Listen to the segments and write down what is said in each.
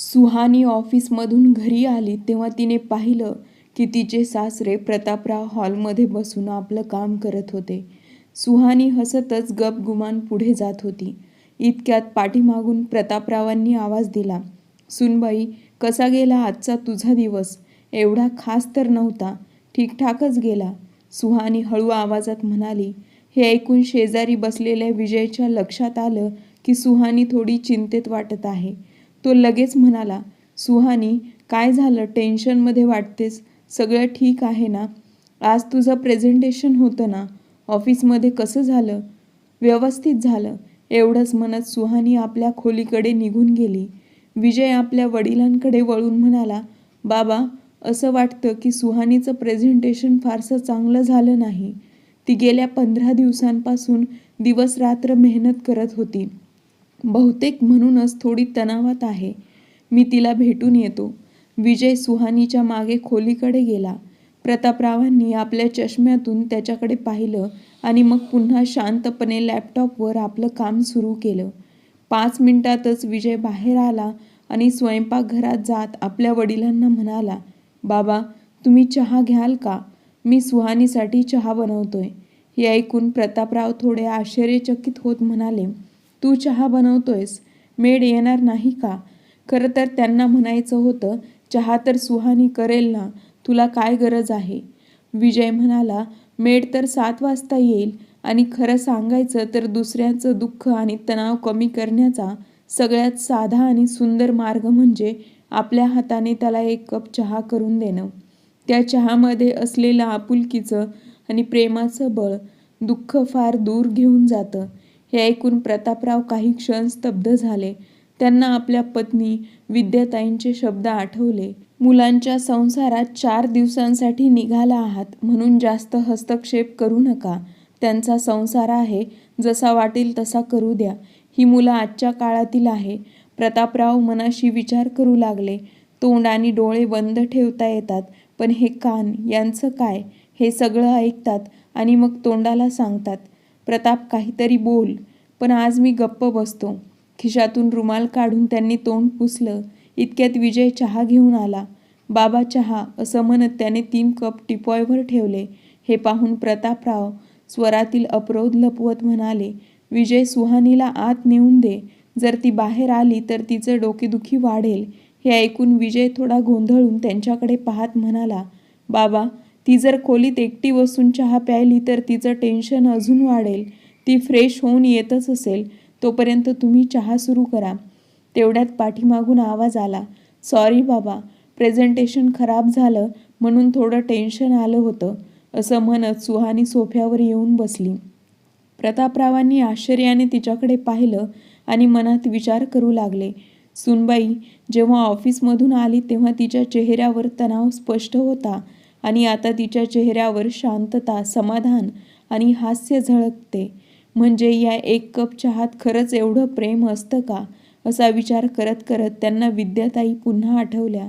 सुहानी ऑफिसमधून घरी आली तेव्हा तिने पाहिलं की तिचे सासरे प्रतापराव हॉलमध्ये बसून आपलं काम करत होते. सुहानी हसतच गपगुमान पुढे जात होती. इतक्यात पाठीमागून प्रतापरावांनी आवाज दिला सुनबाई कसा गेला आजचा तुझा दिवस? एवढा खास तर नव्हता. ठीकठाकच गेला. सुहानी हळू आवाजात म्हणाली हे ऐकून शेजारी बसलेल्या विजयच्या लक्षात आलं की सुहानी थोडी चिंतेत वाटत आहे. तो लगेच म्हणाला सुहानी काय झालं? टेन्शनमध्ये वाटतेस? सगळं ठीक आहे ना? आज तुझं प्रेझेंटेशन होतं ना? ऑफिसमध्ये कसं झालं? व्यवस्थित झालं. एवढंच म्हणत सुहानी आपल्या खोलीकडे निघून गेली. विजय आपल्या वडिलांकडे वळून म्हणाला बाबा असं वाटतं की सुहानीचं प्रेझेंटेशन फारसं चांगलं झालं नाही. ती गेल्या पंधरा दिवसांपासून दिवस रात्र मेहनत करत होती. बहुतेक म्हणूनच थोडी तणावात आहे. मी तिला भेटून येतो. विजय सुहानीच्या मागे खोलीकडे गेला. प्रतापरावांनी आपल्या चष्म्यातून त्याच्याकडे पाहिलं आणि मग पुन्हा शांतपणे लॅपटॉपवर आपलं काम सुरू केलं. पाच मिनिटातच विजय बाहेर आला आणि स्वयंपाकघरात जात आपल्या वडिलांना म्हणाला बाबा तुम्ही चहा घ्याल का? मी सुहानीसाठी चहा बनवतोय. हे ऐकून प्रतापराव थोडे आश्चर्यचकित होत म्हणाले तू चहा बनवतोयस? मेड येणार नाही का? खरं तर त्यांना म्हणायचं होतं चहा तर सुहानी करेल ना तुला काय गरज आहे? विजय म्हणाला मेड तर सात वाजता येईल आणि खरं सांगायचं तर दुसऱ्यांचं दुःख आणि तणाव कमी करण्याचा सगळ्यात साधा आणि सुंदर मार्ग म्हणजे आपल्या हाताने त्याला एक कप चहा करून देणं. त्या चहामध्ये असलेलं आपुलकीचं आणि प्रेमाचं बळ दुःख फार दूर घेऊन जातं. हे ऐकून प्रतापराव काही क्षण स्तब्ध झाले. त्यांना आपल्या पत्नी विद्याताईंचे शब्द आठवले. मुलांच्या संसारात चार दिवसांसाठी निघाला आहात म्हणून जास्त हस्तक्षेप करू नका. त्यांचा संसार आहे जसा वाटेल तसा करू द्या. ही मुलं आजच्या काळातील आहे. प्रतापराव मनाशी विचार करू लागले. तोंड आणि डोळे बंद ठेवता येतात. पण हे कान यांचं काय? हे सगळं ऐकतात आणि मग तोंडाला सांगतात. प्रताप काहीतरी बोल पण आज मी गप्प बसतो. खिशातून रुमाल काढून त्यांनी तोंड पुसलं. इतक्यात विजय चहा घेऊन आला. बाबा चहा असं म्हणत त्याने तीन कप टिपॉयवर ठेवले. हे पाहून प्रतापराव स्वरातील अपरोध लपवत म्हणाले विजय सुहानीला आत नेऊन दे. जर ती बाहेर आली तर तिचं डोकेदुखी वाढेल. हे ऐकून विजय थोडा गोंधळून त्यांच्याकडे पाहत म्हणाला बाबा ती जर खोलीत एकटी बसून चहा प्यायली तर तिचं टेन्शन अजून वाढेल. ती फ्रेश होऊन येतच असेल. तोपर्यंत तुम्ही चहा सुरू करा. तेवढ्यात पाठीमागून आवाज आला. सॉरी बाबा प्रेझेंटेशन खराब झालं म्हणून थोडं टेन्शन आलं होतं असं म्हणत सुहानी सोफ्यावर येऊन बसली. प्रतापरावांनी आश्चर्याने तिच्याकडे पाहिलं आणि मनात विचार करू लागले. सुनबाई जेव्हा ऑफिसमधून आली तेव्हा तिच्या चेहऱ्यावर तणाव स्पष्ट होता. आणि आता तिच्या चेहऱ्यावर शांतता समाधान आणि हास्य झळकते. म्हणजे या एक कप चहात खरंच एवढं प्रेम असतं का? असा विचार करत करत त्यांना विद्याताई पुन्हा आठवल्या.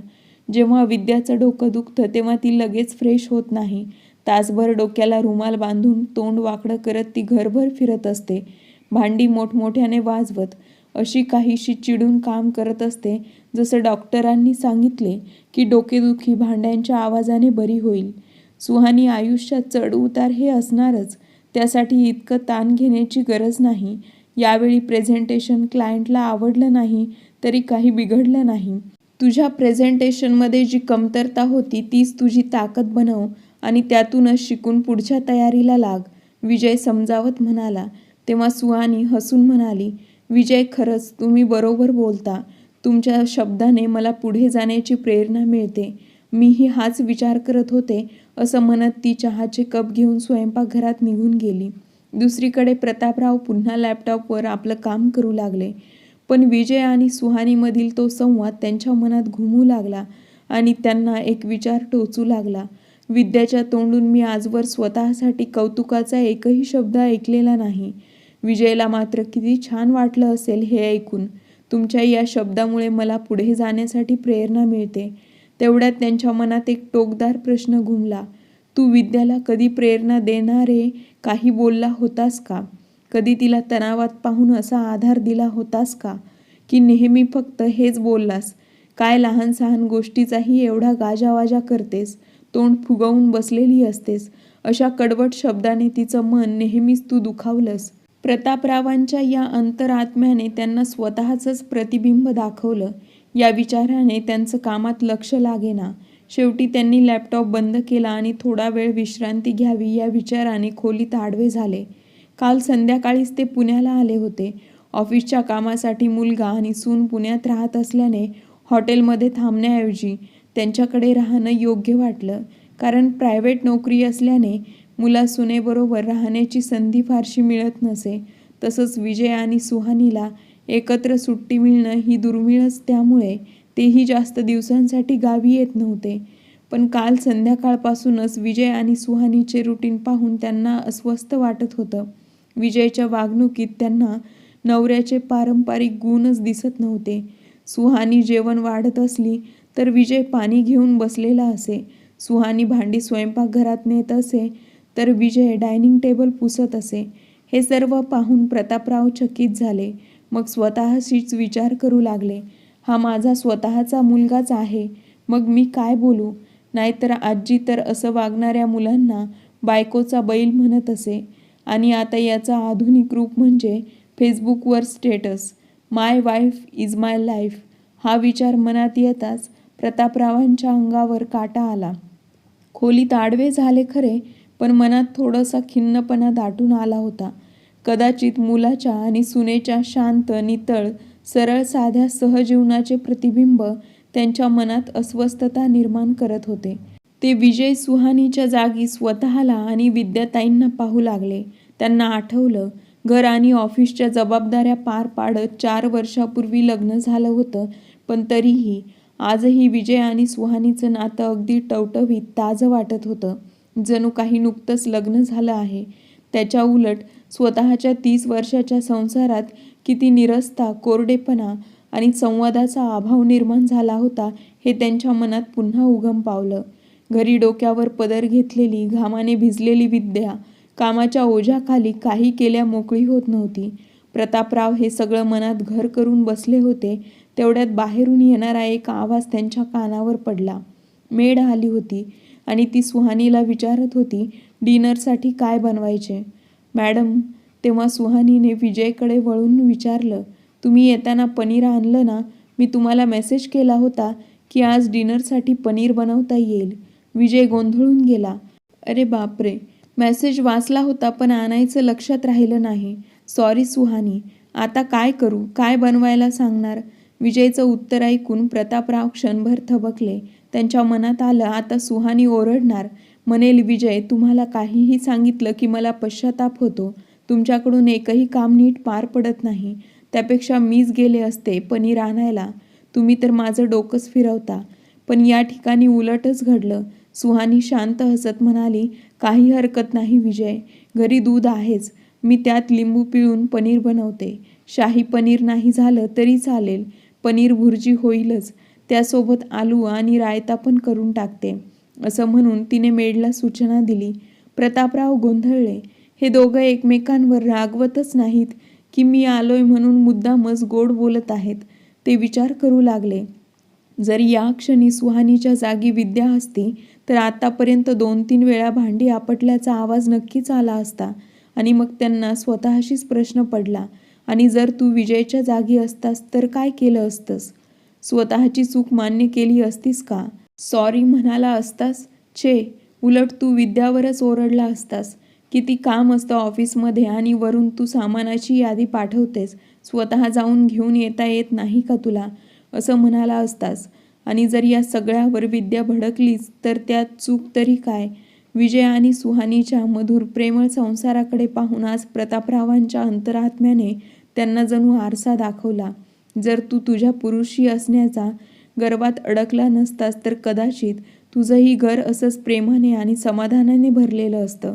जेव्हा विद्याचं डोकं दुखतं तेव्हा ती लगेच फ्रेश होत नाही. तासभर डोक्याला रुमाल बांधून तोंड वाकडं करत ती घरभर फिरत असते. भांडी मोठमोठ्याने वाजवत. अशी काहीशी चिडून काम करत असते जसं डॉक्टरांनी सांगितले की डोकेदुखी भांड्यांच्या आवाजाने बरी होईल. सुहानी आयुष्यात चढ उतार हे असणारच त्यासाठी इतकं ताण घेण्याची गरज नाही. यावेळी प्रेझेंटेशन क्लायंटला आवडलं नाही तरी काही बिघडलं नाही. तुझ्या प्रेझेंटेशनमध्ये जी कमतरता होती तीच तुझी ताकद बनव आणि त्यातूनच शिकून पुढच्या तयारीला लाग विजय समजावत म्हणाला. तेव्हा सुहानी हसून म्हणाली विजय खरंच तुम्ही बरोबर बोलता. तुमच्या शब्दाने मला पुढे जाण्याची प्रेरणा मिळते. मीही हाच विचार करत होते असं म्हणत ती चहाचे कप घेऊन स्वयंपाकघरात निघून गेली. दुसरीकडे प्रतापराव पुन्हा लॅपटॉपवर आपलं काम करू लागले. पण विजय आणि सुहानीमधील तो संवाद त्यांच्या मनात घुमू लागला आणि त्यांना एक विचार टोचू लागला. विद्याच्या तोंडून मी आजवर स्वतःसाठी कौतुकाचा एकही शब्द ऐकलेला नाही. विजयला मात्र किती छान वाटलं असेल हे ऐकून. तुमच्या या शब्दामुळे मला पुढे जाण्यासाठी प्रेरणा मिळते. तेवढ्यात त्यांच्या मनात एक टोकदार प्रश्न घुमला. तू विद्याला कधी प्रेरणा देणारे काही बोलला होतास का? कधी तिला तणावात पाहून असा आधार दिला होतास का? की नेहमी फक्त हेच बोललास? काय लहान सहान गोष्टीचाही एवढा गाजावाजा करतेस? तोंड फुगवून बसलेली असतेस? अशा कडवट शब्दाने तिचं मन नेहमीच तू दुखावलंस. प्रतापरावांच्या या अंतरात्म्याने त्यांना स्वतःचंच प्रतिबिंब दाखवलं. या विचाराने त्यांचं कामात लक्ष लागेना. शेवटी त्यांनी लॅपटॉप बंद केला आणि थोडा वेळ विश्रांती घ्यावी या विचाराने खोलीत आडवे झाले. काल संध्याकाळीच ते पुण्याला आले होते. ऑफिसच्या कामासाठी मुलगा आणि सून पुण्यात राहत असल्याने हॉटेलमध्ये थांबण्याऐवजी त्यांच्याकडे राहणं योग्य वाटलं. कारण प्रायव्हेट नोकरी असल्याने मुला सुनेबरोबर राहण्याची संधी फारशी मिळत नसे. तसंच विजय आणि सुहानीला एकत्र सुट्टी मिळणं ही दुर्मिळच. त्यामुळे तेही जास्त दिवसांसाठी गावी येत नव्हते. पण काल संध्याकाळपासूनच विजय आणि सुहानीचे रुटीन पाहून त्यांना अस्वस्थ वाटत होतं. विजयच्या वागणुकीत त्यांना नवऱ्याचे पारंपरिक गुणच दिसत नव्हते. सुहानी जेवण वाढत असली तर विजय पाणी घेऊन बसलेला असे. सुहानी भांडी स्वयंपाकघरात नेत असे. तर विजय डायनिंग टेबल पुसत असे. हे सर्व पाहून प्रतापराव चकित झाले. मग स्वतःशीच विचार करू लागले. हा माझा स्वतःचा मुलगाच आहे. मग मी काय बोलू? नाहीतर आजी तर असं वागणाऱ्या मुलांना बायकोचा बैल म्हणत असे. आणि आता याचा आधुनिक रूप म्हणजे फेसबुकवर status. My wife is my life. हा विचार मनात येताच प्रतापरावांच्या अंगावर काटा आला. खोलीत आडवे झाले खरे पण मनात थोडासा खिन्नपणा दाटून आला होता. कदाचित मुलाच्या आणि सुनेच्या शांत नितळ सरळ साध्या सहजीवनाचे प्रतिबिंब त्यांच्या मनात अस्वस्थता निर्माण करत होते. ते विजय सुहानीच्या जागी स्वतःला आणि विद्याताईंना पाहू लागले. त्यांना आठवलं घर आणि ऑफिसच्या जबाबदाऱ्या पार पाडत चार वर्षापूर्वी लग्न झालं होतं पण तरीही आजही विजय आणि सुहानीचं नातं अगदी टवटवीत ताजं वाटत होतं. जणू काही नुकतंच लग्न झालं आहे. त्याच्या उलट स्वतःच्या तीस वर्षाच्या संसारात किती निरस्ता कोरडेपणा आणि संवादाचा अभाव निर्माण झाला होता हे त्यांच्या मनात पुन्हा उगम पावलं. घरी डोक्यावर पदर घेतलेली घामाने भिजलेली विद्या कामाच्या ओझ्याखाली काही केल्या मोकळी होत नव्हती. प्रतापराव हे सगळं मनात घर करून बसले होते तेवढ्यात बाहेरून येणारा एक आवाज त्यांच्या कानावर पडला. मेड आली होती. आणि ती सुहानीला विचारत होती डिनरसाठी काय बनवायचे? मॅडम तेव्हा सुहानीने विजयकडे वळून विचारलं तुम्ही येताना पनीर आणलं ना? मी तुम्हाला मेसेज केला होता की आज डिनरसाठी पनीर बनवता येईल. विजय गोंधळून गेला. अरे बापरे! मेसेज वाचला होता पण आणायचं लक्षात राहिलं नाही. सॉरी सुहानी. आता काय करू? काय बनवायला सांगणार? विजयचं उत्तर ऐकून प्रतापराव क्षणभर थबकले. त्यांच्या मनात आलं आता सुहानी ओरडणार. म्हणेल विजय तुम्हाला काहीही सांगितलं की मला पश्चाताप होतो. तुमच्याकडून एकही काम नीट पार पडत नाही. त्यापेक्षा मीच गेले असते पनीर आणायला. तुम्ही तर माझं डोकंच फिरवता. पण या ठिकाणी उलटच घडलं. सुहानी शांत हसत म्हणाली काही हरकत नाही विजय. घरी दूध आहेच. मी त्यात लिंबू पिळून पनीर बनवते. शाही पनीर नाही झालं तरी चालेल. पनीर भुर्जी होईलच. त्यासोबत आलू आणि रायता पण करून टाकते. असं म्हणून तिने मेडला सूचना दिली. प्रतापराव गोंधळले. हे दोघं एकमेकांवर रागवतच नाहीत की मी आलोय म्हणून मुद्दामच गोड बोलत आहेत. ते विचार करू लागले. जर या क्षणी सुहानीच्या जागी विद्या असती तर आतापर्यंत दोन तीन वेळा भांडी आपटल्याचा आवाज नक्कीच आला असता आणि मग त्यांना स्वतःशीच प्रश्न पडला. आणि जर तू विजयच्या जागी असतास तर काय केलं असतंस? स्वतःची चूक मान्य केली असतीस का? सॉरी म्हणाला असतास? छे उलट तू विद्यावरच ओरडला असतास. किती काम असतं ऑफिसमध्ये आणि वरून तू सामानाची यादी पाठवतेस. स्वतः जाऊन घेऊन येता येत नाही का तुला? असं म्हणाला असतास. आणि जर या सगळ्यावर विद्या भडकलीच तर त्यात चूक तरी काय? विजय आणि सुहानीच्या मधुर प्रेमळ संसाराकडे पाहून आज प्रतापरावांच्या अंतरात्म्याने त्यांना जणू आरसा दाखवला. जर तू तुझ्या पुरुषी असण्याचा गर्वात अडकला नसतास तर कदाचित तुझंही घर असंच प्रेमाने आणि समाधानाने भरलेलं असतं.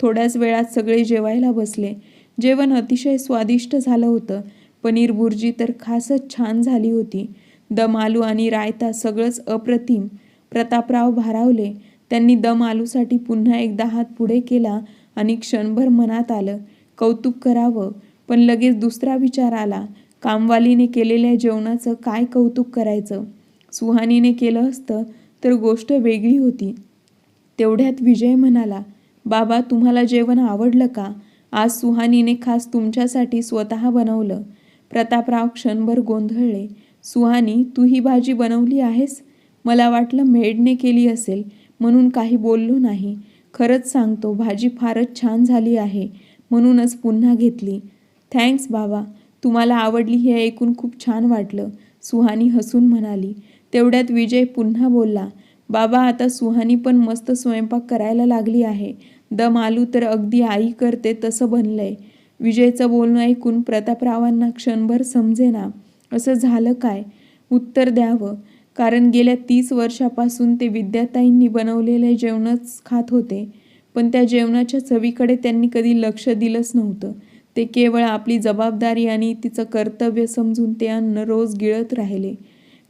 थोड्याच वेळात सगळे जेवायला बसले. जेवण अतिशय स्वादिष्ट झालं होतं. पनीर भुर्जी तर खासच छान झाली होती. दम आलू आणि रायता सगळंच अप्रतिम. प्रतापराव भारावले. त्यांनी दम आलूसाठी पुन्हा एकदा हात पुढे केला आणि क्षणभर मनात आलं कौतुक करावं. पण लगेच दुसरा विचार आला. कामवालीने केलेल्या जेवणाचं काय कौतुक करायचं? सुहानीने केलं असतं तर गोष्ट वेगळी होती. तेवढ्यात विजय म्हणाला बाबा तुम्हाला जेवण आवडलं का? आज सुहानीने खास तुमच्यासाठी स्वतः बनवलं. प्रतापराव क्षणभर गोंधळले सुहानी तू ही भाजी बनवली आहेस? मला वाटलं मेडने केली असेल म्हणून काही बोललो नाही. खरंच सांगतो भाजी फारच छान झाली आहे म्हणूनच पुन्हा घेतली. थँक्स बाबा. तुम्हाला आवडली हे ऐकून खूप छान वाटलं. सुहानी हसून म्हणाली तेवढ्यात विजय पुन्हा बोलला बाबा आता सुहानी पण मस्त स्वयंपाक करायला लागली आहे. दम आलू तर अगदी आई करते तसं बनलंय. विजयचं बोलणं ऐकून प्रतापरावांना क्षणभर समजेना. असं झालं काय? उत्तर द्यावं. कारण गेल्या तीस वर्षापासून ते विद्याताईंनी बनवलेले जेवणच खात होते. पण त्या जेवणाच्या चवीकडे त्यांनी कधी लक्ष दिलंच नव्हतं. ते केवळ आपली जबाबदारी आणि तिचं कर्तव्य समजून ते अन्न रोज गिळत राहिले.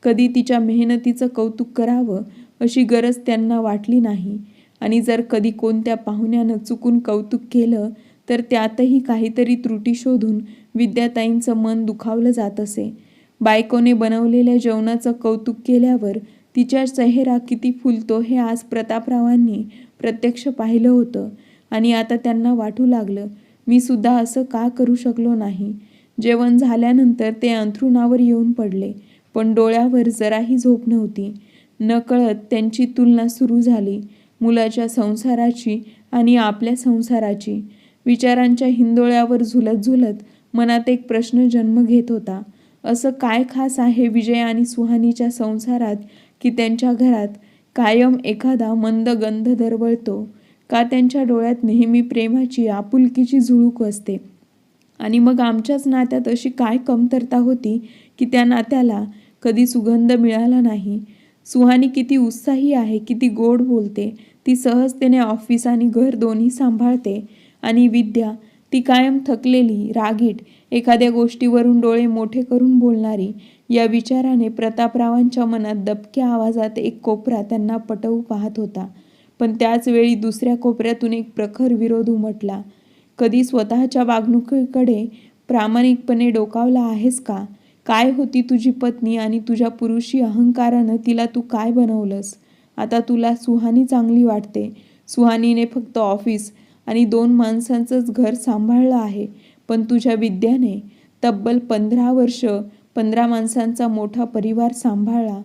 कधी तिच्या मेहनतीचं कौतुक करावं अशी गरज त्यांना वाटली नाही. आणि जर कधी कोणत्या पाहुण्यानं चुकून कौतुक केलं तर त्यातही काहीतरी त्रुटी शोधून विद्याताईंचं मन दुखावलं जात असे. बायकोने बनवलेल्या जेवणाचं कौतुक केल्यावर तिच्या चेहरा किती फुलतो हे आज प्रतापरावांनी प्रत्यक्ष पाहिलं होतं. आणि आता त्यांना वाटू लागलं मी सुद्धा असं का करू शकलो नाही? जेवण झाल्यानंतर ते अंथरुणावर येऊन पडले पण डोळ्यावर जराही झोप नव्हती. नकळत त्यांची तुलना सुरू झाली मुलाच्या संसाराची आणि आपल्या संसाराची. विचारांच्या हिंदोळ्यावर झुलत झुलत मनात एक प्रश्न जन्म घेत होता. असं काय खास आहे विजय आणि सुहानीच्या संसारात की त्यांच्या घरात कायम एखादा मंद गंध दरवळतो? का त्यांच्या डोळ्यात नेहमी प्रेमाची आपुलकीची झुळूक असते. आणि मग आमच्याच नात्यात अशी काय कमतरता होती की त्या नात्याला कधी सुगंध मिळाला नाही. सुहानी किती उत्साही आहे किती गोड बोलते. ती सहजतेने ऑफिस आणि घर दोन्ही सांभाळते. आणि विद्या ती कायम थकलेली रागीट एखाद्या गोष्टीवरून डोळे मोठे करून बोलणारी या विचाराने प्रतापरावांच्या मनात दबक्या आवाजात एक कोपरा त्यांना पटवू पाहत होता. पण त्याचवेळी दुसऱ्या कोपऱ्यातून एक प्रखर विरोध उमटला. कधी स्वतःच्या वागणुकीकडे प्रामाणिकपणे डोकावला आहेस का? काय होती तुझी पत्नी आणि तुझ्या पुरुषी अहंकारानं तिला तू काय बनवलंस? आता तुला सुहानी चांगली वाटते. सुहानीने फक्त ऑफिस आणि दोन माणसांचंच घर सांभाळलं आहे पण तुझ्या विद्याने तब्बल पंधरा वर्ष पंधरा माणसांचा मोठा परिवार सांभाळला.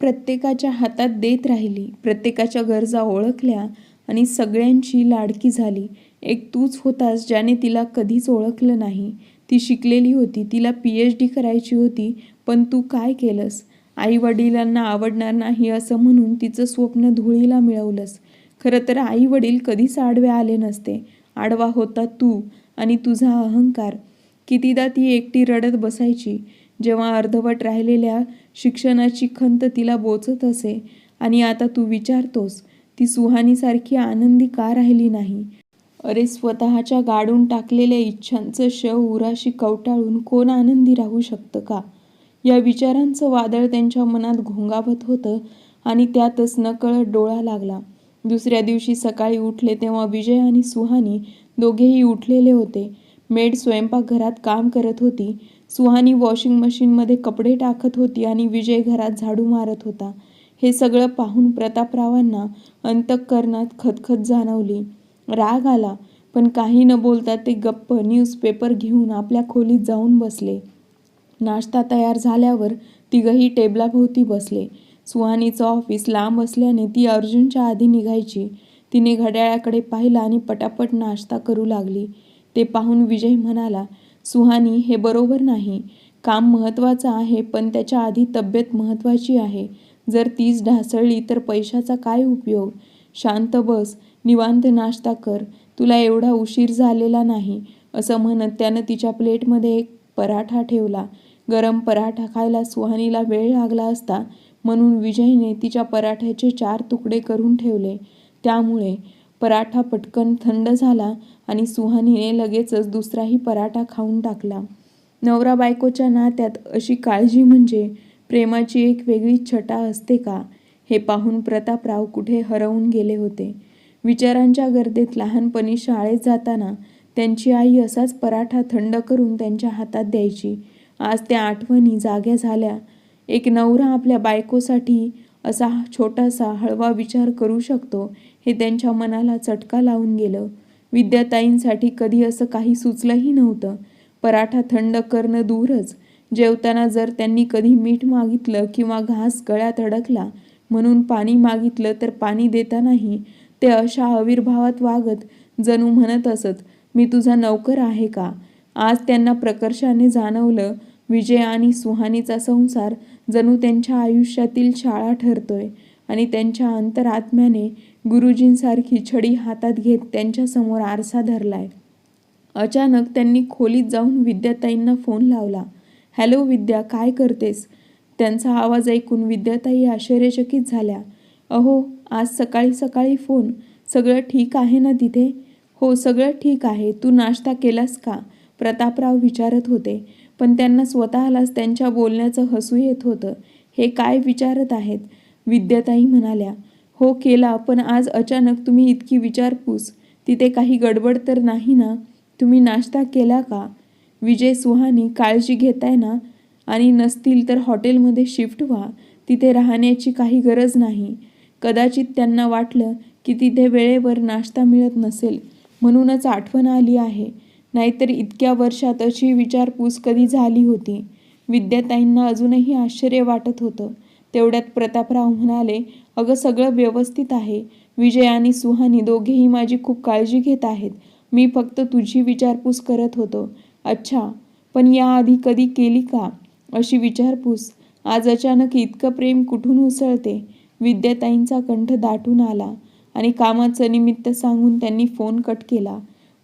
प्रत्येकाच्या हातात देत राहिली प्रत्येकाच्या गरजा ओळखल्या आणि सगळ्यांची लाडकी झाली. एक तूच होतास ज्याने तिला कधीच ओळखलं नाही. ती शिकलेली होती तिला पी एच डी करायची होती पण तू काय केलंस? आई वडिलांना आवडणार नाही असं म्हणून तिचं स्वप्न धुळीला मिळवलंस. खरं तर आई वडील कधीच आडवे आले नसते. आडवा होता तू आणि तुझा अहंकार. कितीदा ती एकटी रडत बसायची. जेव्हा अर्धवट राहिलेल्या शिक्षणाची खंत तिला बोचत असे आणि आता तू विचारतोस ती सुहानीसारखी आनंदी का राहिली नाही? अरे स्वतःच्या गाडून टाकलेल्या इच्छांचं शव उराशी कवटाळून कोण आनंदी राहू शकतं का? या विचारांचं वादळ त्यांच्या मनात घोंगावत होतं आणि त्यातच नकळत डोळा लागला. दुसऱ्या दिवशी सकाळी उठले तेव्हा विजय आणि सुहानी दोघेही उठलेले होते. मेड स्वयंपाकघरात काम करत होती. सुहानी वॉशिंग मशीनमध्ये कपडे टाकत होती आणि विजय घरात झाडू मारत होता. हे सगळं पाहून प्रतापरावांना अंतःकरणात खतखत जाणवली. राग आला पण काही न बोलता ते गप्प न्यूजपेपर घेऊन आपल्या खोलीत जाऊन बसले. नाश्ता तयार झाल्यावर तिघही टेबलाभोवती बसले. सुहानीचं ऑफिस लांब असल्याने ती अर्जुनच्या आधी निघायची. तिने घड्याळाकडे पाहिलं आणि पटापट नाश्ता करू लागली. ते पाहून विजय म्हणाला सुहानी हे बरोबर नाही. काम महत्त्वाचं आहे पण त्याच्या आधी तब्येत महत्त्वाची आहे. जर तीच ढासळली तर पैशाचा काय उपयोग? शांत बस निवांत नाश्ता कर. तुला एवढा उशीर झालेला नाही असं म्हणत त्यानं तिच्या प्लेटमध्ये एक पराठा ठेवला. गरम पराठा खायला सुहानीला वेळ लागला असता म्हणून विजयने तिच्या पराठ्याचे चार तुकडे करून ठेवले. त्यामुळे पराठा पटकन थंड झाला आणि सुहानीने लगेचच दुसराही पराठा खाऊन टाकला. नवरा बायकोच्या नात्यात अशी काळजी म्हणजे प्रेमाची एक वेगळी छटा असते का? हे पाहून प्रतापराव कुठे हरवून गेले होते? विचारांच्या गर्दीत लहानपणी शाळेत जाताना त्यांची आई असाच पराठा थंड करून त्यांच्या हातात द्यायची. आज त्या आठवणी जाग्या झाल्या. एक नवरा आपल्या बायकोसाठी असा छोटासा हळवा विचार करू शकतो हे त्यांच्या मनाला चटका लावून गेलं. विद्याताईंसाठी कधी असं काही सुचलंही नव्हतं. पराठा थंड करणं दूरच. जेवताना जर त्यांनी कधी मीठ मागितलं किंवा घास गळ्यात अडकला म्हणून पाणी मागितलं तर पाणी देतानाही ते अशा आविर्भावात वागत जणू म्हणत असत मी तुझा नौकर आहे का? आज त्यांना प्रकर्षाने जाणवलं विजय आणि सुहानीचा संसार जणू त्यांच्या आयुष्यातील शाळा ठरतोय आणि त्यांच्या अंतरात्म्याने गुरुजींसारखी छडी हातात घेत त्यांच्यासमोर आरसा धरलाय. अचानक त्यांनी खोलीत जाऊन विद्याताईंना फोन लावला. हॅलो विद्या काय करतेस? त्यांचा आवाज ऐकून विद्याताई आश्चर्यचकित झाल्या. अहो आज सकाळी सकाळी फोन. सगळं ठीक आहे ना तिथे? हो सगळं ठीक आहे. तू नाश्ता केलास का? प्रतापराव विचारत होते. पण त्यांना स्वतःलाच त्यांच्या बोलण्याचं हसू येत होतं. हे काय विचारत आहेत? विद्याताई म्हणाल्या हो केला पण आज अचानक तुम्ही इतकी विचारपूस. तिथे काही गडबड तर नाही ना? तुम्ही नाश्ता केला का? विजय सुहानी काळजी घेताय ना? आणि नसतील तर हॉटेलमध्ये शिफ्ट व्हा. तिथे राहण्याची काही गरज नाही. कदाचित त्यांना वाटलं की तिथे वेळेवर नाश्ता मिळत नसेल. म्हणूनच आठवण आली आहे. नाहीतर इतक्या वर्षात अशी विचारपूस कधी झाली होती? विद्याताईंना अजूनही आश्चर्य वाटत होतं. तेवढ्यात प्रतापराव म्हणाले अगं सगळं व्यवस्थित आहे. विजय आणि सुहानी दोघेही माझी खूप काळजी घेत आहेत. मी फक्त तुझी विचारपूस करत होतो. अच्छा पण याआधी कधी केली का? अशी विचारपूस? आज अचानक इतकं प्रेम कुठून उसळते? विद्याताईंचा कंठ दाटून आला आणि कामाचं निमित्त सांगून त्यांनी फोन कट केला.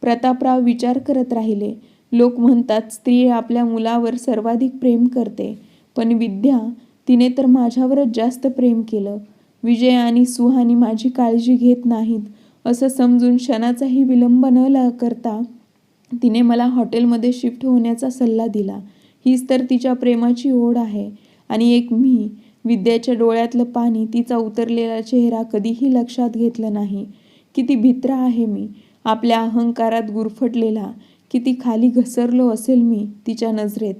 प्रतापराव विचार करत राहिले. लोक म्हणतात स्त्री आपल्या मुलावर सर्वाधिक प्रेम करते. पण विद्या तिने तर माझ्यावरच जास्त प्रेम केलं. विजय आणि सुहानी माझी काळजी घेत नाहीत. असं समजून क्षणाचाही विलंब न ला करता तिने मला हॉटेलमध्ये शिफ्ट होण्याचा सल्ला दिला. हीच तर तिच्या प्रेमाची ओढ आहे. आणि एक मी विद्याच्या डोळ्यातलं पाणी तिचा उतरलेला चेहरा कधीही लक्षात घेतलं नाही. किती भित्र आहे मी. आपल्या अहंकारात गुरफटलेला किती खाली घसरलो असेल मी तिच्या नजरेत.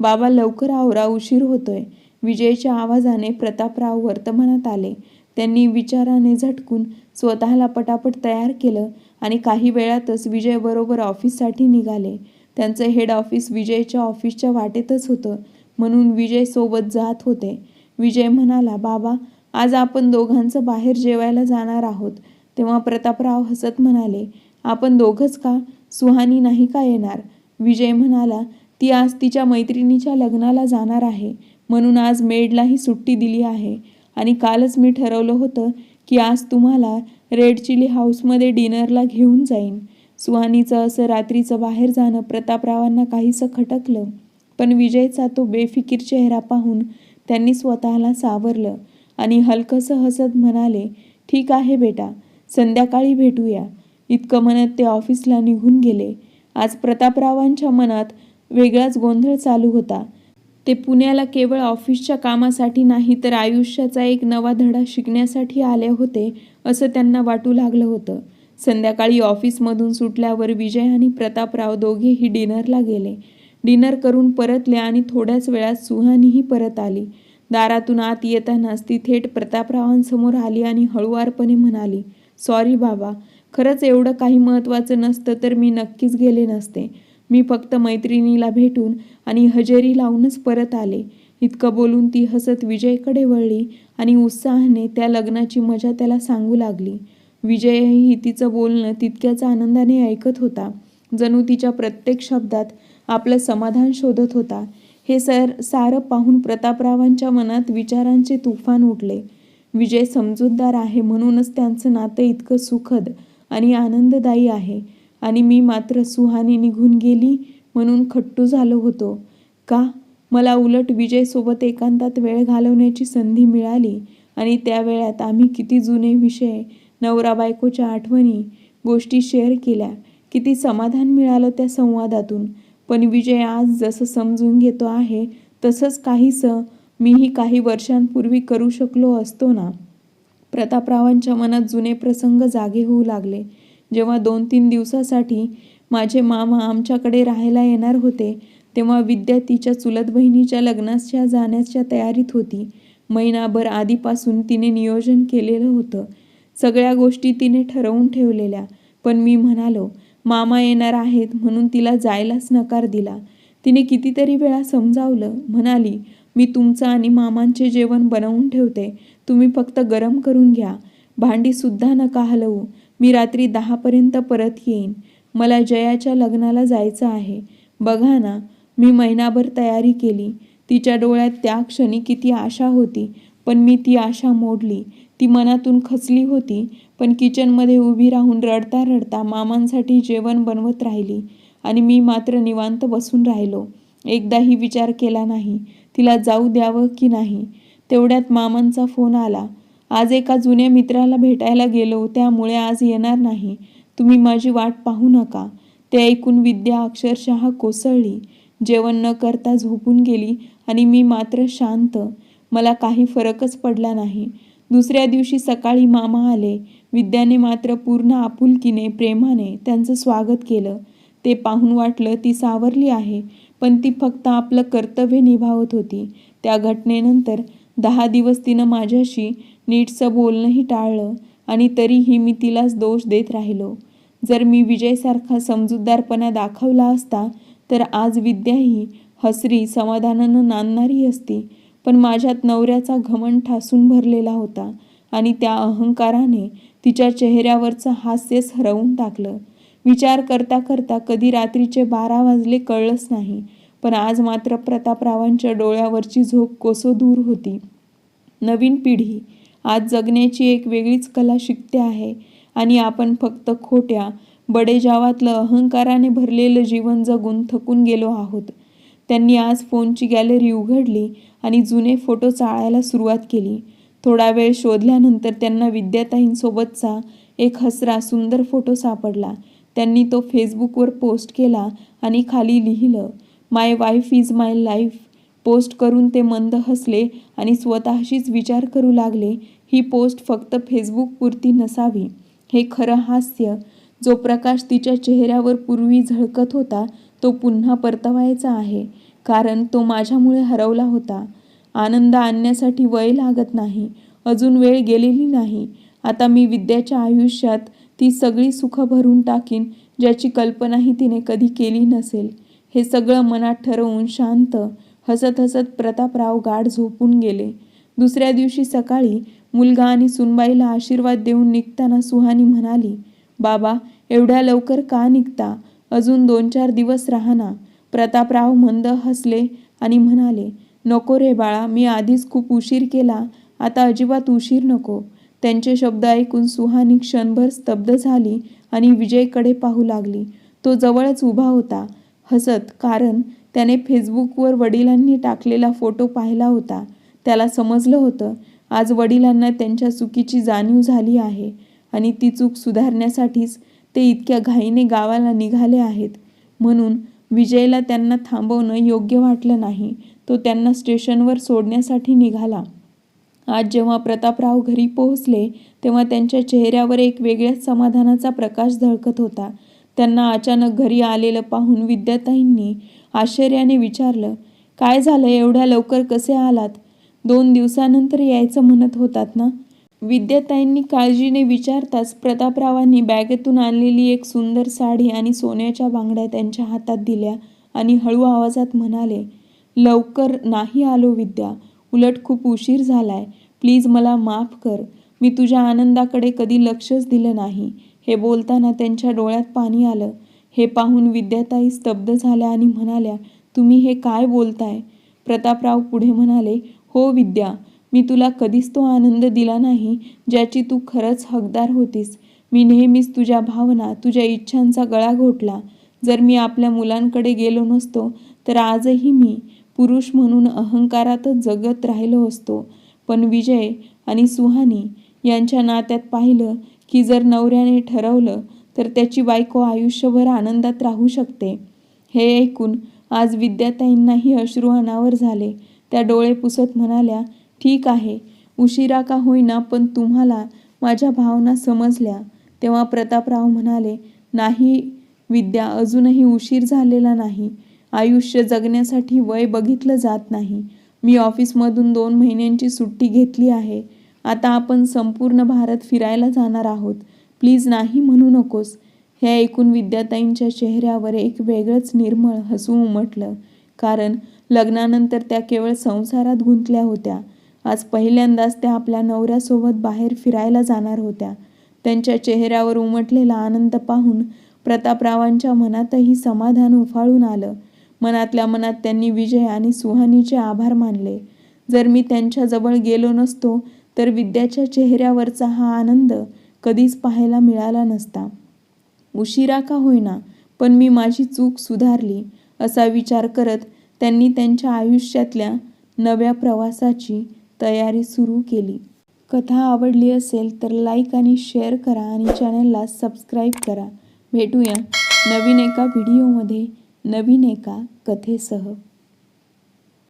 बाबा लवकर आवरा उशीर होतोय. विजयच्या आवाजाने प्रतापराव वर्तमानात आले. त्यांनी विचाराने झटकून स्वतःला पटापट तयार केलं आणि काही वेळातच विजयबरोबर ऑफिससाठी निघाले. त्यांचं हेड ऑफिस विजयच्या ऑफिसच्या वाटेतच होतं म्हणून विजय सोबत जात होते. विजय म्हणाला बाबा आज आपण दोघांचं बाहेर जेवायला जाणार आहोत. तेव्हा प्रतापराव हसत म्हणाले आपण दोघंच का? सुहानी नाही का येणार? विजय म्हणाला ती आज तिच्या मैत्रिणीच्या लग्नाला जाणार आहे. म्हणून आज मेडलाही सुट्टी दिली आहे. आणि कालच मी ठरवलं होतं की आज तुम्हाला रेड चिली हाऊसमध्ये डिनरला घेऊन जाईन. सुहानीचं असं रात्रीचं बाहेर जाणं प्रतापरावांना काहीसं खटकलं. पण विजयचा तो बेफिकीर चेहरा पाहून त्यांनी स्वतःला सावरलं आणि हलकंसं हसत म्हणाले ठीक आहे बेटा. संध्याकाळी भेटूया. इतकं म्हणत ते ऑफिसला निघून गेले. आज प्रतापरावांच्या मनात वेगळाच गोंधळ चालू होता. ते पुण्याला केवळ ऑफिसच्या कामासाठी नाही तर आयुष्याचा एक नवा धडा शिकण्यासाठी आले होते असं त्यांना वाटू लागलं होतं. संध्याकाळी ऑफिसमधून सुटल्यावर विजय आणि प्रतापराव दोघेही डिनरला गेले. डिनर करून परतले आणि थोड्याच वेळात सुहानीही परत आली. दारातून आत येतानाच ती थेट प्रतापरावांसमोर आली आणि हळुवारपणे म्हणाली सॉरी बाबा. खरंच एवढं काही महत्त्वाचं नसतं तर मी नक्कीच गेले नसते. मी फक्त मैत्रिणीला भेटून आणि हजेरी लावूनच परत आले. इतकं बोलून ती हसत विजयकडे वळली आणि उत्साहाने त्या लग्नाची मजा त्याला सांगू लागली. विजयही तिचं बोलणं तितक्याच आनंदाने ऐकत होता. जणू तिच्या प्रत्येक शब्दात आपलं समाधान शोधत होता. हे सर सारं पाहून प्रतापरावांच्या मनात विचारांचे तुफान उठले. विजय समजूतदार आहे म्हणूनच त्यांचं नातं इतकं सुखद आणि आनंददायी आहे. आणि मी मात्र सुहानी निघून गेली म्हणून खट्टू झालो होतो. का? मला उलट विजयसोबत एकांतात वेळ घालवण्याची संधी मिळाली आणि त्या वेळात आम्ही किती जुने विषय नवरा बायकोच्या आठवणी गोष्टी शेअर केल्या. किती समाधान मिळालं त्या संवादातून. पण विजय आज जसं समजून घेतो आहे तसंच काहीसं मीही काही वर्षांपूर्वी करू शकलो असतो ना? प्रतापरावांच्या मनात जुने प्रसंग जागे होऊ लागले. जेव्हा दोन तीन दिवसासाठी माझे मामा आमच्याकडे राहायला येणार होते तेव्हा विद्या तिच्या चुलत बहिणीच्या लग्नाच्या जाण्याच्या तयारीत होती. महिनाभर आधीपासून तिने नियोजन केलेलं होतं. सगळ्या गोष्टी तिने ठरवून ठेवलेल्या. पण मी म्हणालो मामा येणार आहेत म्हणून तिला जायलाच नकार दिला. तिने कितीतरी वेळा समजावलं म्हणाली मी तुमचं आणि मामांचे जेवण बनवून ठेवते. तुम्ही फक्त गरम करून घ्या. भांडीसुद्धा नका हलवू. मी रात्री दहापर्यंत परत येईन. मला जयाच्या लग्नाला जायचं आहे. बघा ना मी महिनाभर तयारी केली. तिच्या डोळ्यात त्या क्षणी किती आशा होती. पण मी ती आशा मोडली. ती मनातून खचली होती. पण किचनमध्ये उभी राहून रडता रडता मामांसाठी जेवण बनवत राहिली. आणि मी मात्र निवांत बसून राहिलो. एकदाही विचार केला नाही. तिला जाऊ द्यावं की नाही? तेवढ्यात मामांचा फोन आला. आज एका जुन्या मित्राला भेटायला गेलो त्यामुळे आज येणार नाही. तुम्ही माझी वाट पाहू नका. ते ऐकून विद्या अक्षरशः कोसळली. जेवण न करता झोपून गेली आणि मी मात्र शांत. मला काही फरकच पडला नाही. दुसऱ्या दिवशी सकाळी मामा आले. विद्याने मात्र पूर्ण आपुलकीने प्रेमाने त्यांचं स्वागत केलं. ते पाहून वाटलं ती सावरली आहे. पण ती फक्त आपलं कर्तव्य निभावत होती. त्या घटनेनंतर दहा दिवस तिनं माझ्याशी नीटचं बोलणंही टाळलं आणि तरीही मी तिलाच दोष देत राहिलो. जर मी विजयसारखा समजूतदारपणा दाखवला असता तर आज विद्या ही हसरी समाधानानं नांदणारी असती पण माझ्यात नवऱ्याचा घमंड ठासून भरलेला होता आणि त्या अहंकाराने तिच्या चेहऱ्यावरचं हास्यच हरवून टाकलं. विचार करता करता कधी रात्रीचे बारा वाजले कळलंच नाही. पण आज मात्र प्रतापरावांच्या डोळ्यावरची झोप कोसो दूर होती. नवीन पिढी आज जगण्याची एक वेगळीच कला शिकते आहे आणि आपण फक्त खोट्या बडेजावातलं अहंकाराने भरलेलं जीवन जगून थकून गेलो आहोत. त्यांनी आज फोनची गॅलरी उघडली आणि जुने फोटो चाळायला सुरुवात केली. थोडा वेळ शोधल्यानंतर त्यांना विद्याताईंसोबतचा एक हसरा सुंदर फोटो सापडला. त्यांनी तो फेसबुकवर पोस्ट केला आणि खाली लिहिलं my wife is my life post करून ते मंद हसले आणि स्वतःशीच विचार करू लागले. ही पोस्ट फक्त फेसबुकपुरती नसावी. हे खरं हास्य. जो प्रकाश तिच्या चेहऱ्यावर पूर्वी झळकत होता तो पुन्हा परतवायचा आहे. कारण तो माझ्यामुळे हरवला होता. आनंद आणण्यासाठी वय लागत नाही. अजून वेळ गेलेली नाही. आता मी विद्याच्या आयुष्यात ती सगळी सुखं भरून टाकीन ज्याची कल्पनाही तिने कधी केली नसेल. हे सगळं मनात ठरवून शांत हसत हसत प्रतापराव गाढ झोपून गेले. दुसऱ्या दिवशी सकाळी मुलगा आणि सुनबाईला आशीर्वाद देऊन निघताना सुहानी म्हणाली बाबा एवढ्या लवकर का निघता? अजून दोन चार दिवस राहा ना प्रतापराव मंद हसले आणि म्हणाले नको रे बाळा मी आधीच खूप उशीर केला. आता अजिबात उशीर नको. त्यांचे शब्द ऐकून सुहानी क्षणभर स्तब्ध झाली आणि विजयकडे पाहू लागली. तो जवळच उभा होता. हसत कारण त्याने फेसबुकवर वडिलांनी टाकलेला फोटो पाहिला होता. त्याला समजलं होतं आज वडिलांना त्यांच्या चुकीची जाणीव झाली आहे आणि ती चूक सुधारण्यासाठीच ते इतक्या घाईने गावाला निघाले आहेत. म्हणून विजयला त्यांना थांबवणं योग्य वाटलं नाही. तो त्यांना स्टेशनवर सोडण्यासाठी निघाला. आज जेव्हा प्रतापराव घरी पोहोचले तेव्हा त्यांच्या चेहऱ्यावर एक वेगळ्याच समाधानाचा प्रकाश झळकत होता. त्यांना अचानक घरी आलेलं पाहून विद्याताईंनी आश्चर्याने विचारलं काय झालं? एवढ्या लवकर कसे आलात? दोन दिवसानंतर यायचं म्हणत होतात ना? विद्याताईंनी काळजीने विचारताच प्रतापरावांनी बॅगेतून आणलेली एक सुंदर साडी आणि सोन्याच्या बांगड्या त्यांच्या हातात दिल्या आणि हळू आवाजात म्हणाले लवकर नाही आलो विद्या. उलट खूप उशीर झालाय. प्लीज मला माफ कर. मी तुझ्या आनंदाकडे कधी लक्षच दिलं नाही. हे बोलताना त्यांच्या डोळ्यात पाणी आलं. हे पाहून विद्याताई स्तब्ध झाल्या आणि म्हणाल्या तुम्ही हे काय बोलताय? प्रतापराव पुढे म्हणाले हो विद्या मी तुला कधीच तो आनंद दिला नाही ज्याची तू खरंच हकदार होतीस. मी नेहमीच तुझ्या भावना तुझ्या इच्छांचा गळा घोटला. जर मी आपल्या मुलांकडे गेलो नसतो तर आजही मी पुरुष म्हणून अहंकारातच जगत राहिलो असतो. पण विजय आणि सुहानी यांच्या नात्यात पाहिलं की जर नवऱ्याने ठरवलं तर त्याची बायको आयुष्यभर आनंदात राहू शकते. हे ऐकून आज विद्याताईंनाही अश्रू अनावर झाले. त्या डोळे पुसत म्हणाल्या ठीक आहे उशिरा का होईना पण तुम्हाला माझ्या भावना समजल्या. तेव्हा प्रतापराव म्हणाले नाही विद्या अजूनही उशीर झालेला नाही. आयुष्य जगण्यासाठी वय बघितलं जात नाही. मी ऑफिसमधून दोन महिन्यांची सुट्टी घेतली आहे. आता आपण संपूर्ण भारत फिरायला जाणार आहोत. प्लीज नाही म्हणू नकोस. हे ऐकून विद्याताईंच्या चेहऱ्यावर एक वेगळंच निर्मळ हसू उमटलं. कारण लग्नानंतर त्या केवळ संसारात गुंतल्या होत्या. आज पहिल्यांदाच त्या आपल्या नवऱ्यासोबत बाहेर फिरायला जाणार होत्या. त्यांच्या चेहऱ्यावर उमटलेला आनंद पाहून प्रतापरावांच्या मनातही समाधान उफाळून आलं. मनातल्या मनात त्यांनी विजय आणि सुहानीचे आभार मानले. जर मी त्यांच्याजवळ गेलो नसतो तर विद्याच्या चेहऱ्यावरचा हा आनंद कधीच पाहायला मिळाला नसता. उशिरा का होईना पण मी माझी चूक सुधारली असा विचार करत त्यांनी त्यांच्या आयुष्यातल्या नव्या प्रवासाची तयारी सुरू केली. कथा आवडली असेल तर लाईक आणि शेअर करा आणि चॅनलला सबस्क्राईब करा. भेटूया नवीन एका व्हिडिओमध्ये नवीन एका कथेसह.